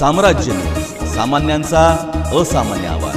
साम्राज्य. सामान्यांचा असामान्य आवाज.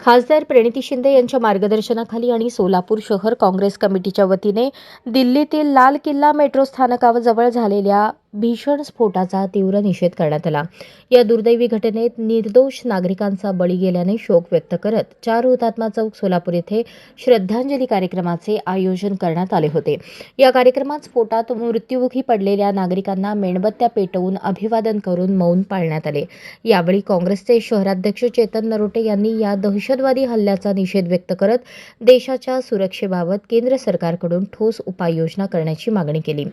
खासदार प्रणिती शिंदे यांच्या मार्गदर्शनाखाली आणि सोलापूर शहर काँग्रेस कमिटीच्या वतीने दिल्लीतील लाल किल्ला मेट्रो स्थानकाजवळ झालेल्या भीषण स्फोटाचा तीव्र निषेध करण्यात आला. या दुर्दैवी घटनेत निर्दोष नागरिकांचा बळी गेल्याने शोक व्यक्त करत चार हुतात्मा चौक सोलापूर येथे श्रद्धांजली कार्यक्रमाचे आयोजन करण्यात आले होते. या कार्यक्रमात स्फोटात मृत्युमुखी पडलेल्या नागरिकांना मेणबत्त्या पेटवून अभिवादन करून मौन पाळण्यात आले. यावेळी काँग्रेसचे शहराध्यक्ष चेतन नरोटे यांनी या दहशतवादी हल्ल्याचा निषेध व्यक्त करत देशाच्या सुरक्षेबाबत केंद्र सरकारकडून ठोस उपाययोजना करण्याची मागणी केली.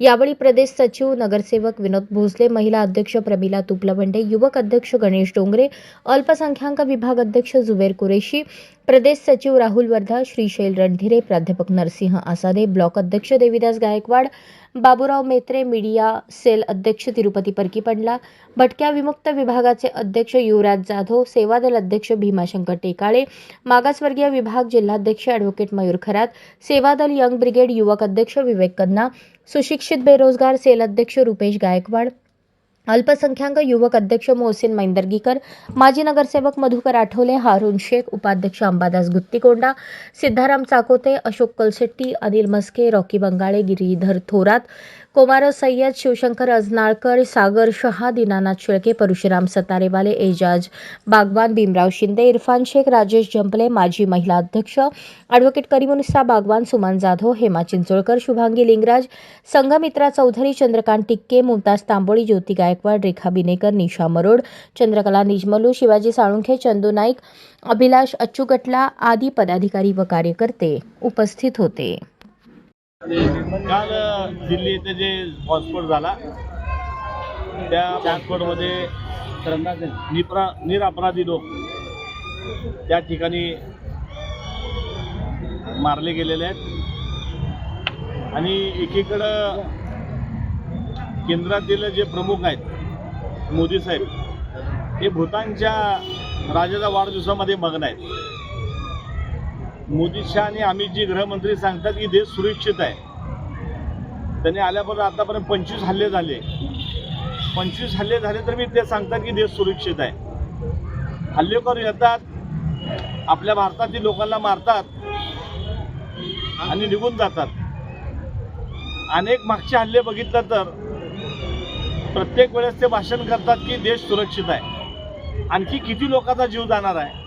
यावेळी प्रदेश सचिव नगरसेवक विनोद भोसले महिला अध्यक्ष प्रमिला तुपलवंडे युवक अध्यक्ष गणेश डोंगरे अल्पसंख्याक विभाग अध्यक्ष जुबेर कुरेशी प्रदेश सचिव राहुल वर्धा श्रीशैल रणधीरे प्राध्यापक नरसिंह आसादे ब्लॉक अध्यक्ष देविदास गायकवाड बाबूराव मेत्रे मीडिया सेल अध्यक्ष तिरुपती परकीपंडला भटक्या विमुक्त विभागाचे अध्यक्ष युवराज जाधव सेवादल अध्यक्ष भीमाशंकर टेकाळे मागासवर्गीय विभाग जिल्हाध्यक्ष advocate Mayur Kharat Sevadal young brigade युवक अध्यक्ष विवेक कन्ना सुशिक्षित बेरोजगार सेल अध्यक्ष रुपेश गायकवाड अल्पसंख्याक युवक अध्यक्ष मोहसिन मैंदर्गीकर माजी नगरसेवक मधुकर आठवले हारून शेख उपाध्यक्ष अंबादास गुत्तीकोंडा सिद्धाराम चाकोते अशोक कलशेट्टी अनिल मस्के रॉकी बंगाळे गिरीधर थोरात कोमारो सय्यद शिवशंकर अजनाळकर सागर शहा दीनानाथ शेळके परशुराम सतारेवाले एजाज बागवान भीमराव शिंदे इरफान शेख राजेश जंपले माजी महिला अध्यक्ष ॲडव्होकेट करीमुनिसा बागवान सुमन जाधव हेमा चिंचोळकर शुभांगी लिंगराज संघमित्रा चौधरी चंद्रकांत टिक्के मुमताज तांबोळी ज्योती गायकवाड रेखा बिनेकर निशा मरोड चंद्रकला निजमलू शिवाजी साळुंखे चंदू नाईक अभिलाष अच्चुगटला आदी पदाधिकारी व कार्यकर्ते उपस्थित होते. काल दिल्ली येथे जे हॉटस्पॉट झाला त्या हॉटस्पॉटमध्ये निप्रा निरपराधी लोक त्या ठिकाणी मारले गेलेले आहेत. आणि एकीकडं केंद्रातील जे प्रमुख आहेत मोदी साहेब हे भूतानच्या राजाच्या वाढदिवसामध्ये मग्न आहेत. मोदी शहा आणि अमितजी गृहमंत्री सांगतात की देश सुरक्षित आहे. त्यांनी आल्यापर्यंत आतापर्यंत पंचवीस हल्ले झाले. पंचवीस हल्ले झाले तर मी ते सांगतात की देश सुरक्षित आहे. हल्लेखोर येतात आपल्या भारतातील लोकांना मारतात आणि निघून जातात. अनेक मागचे हल्ले बघितलं तर प्रत्येक वेळेस ते भाषण करतात की देश सुरक्षित आहे. आणखी किती लोकांचा जीव जाणार आहे?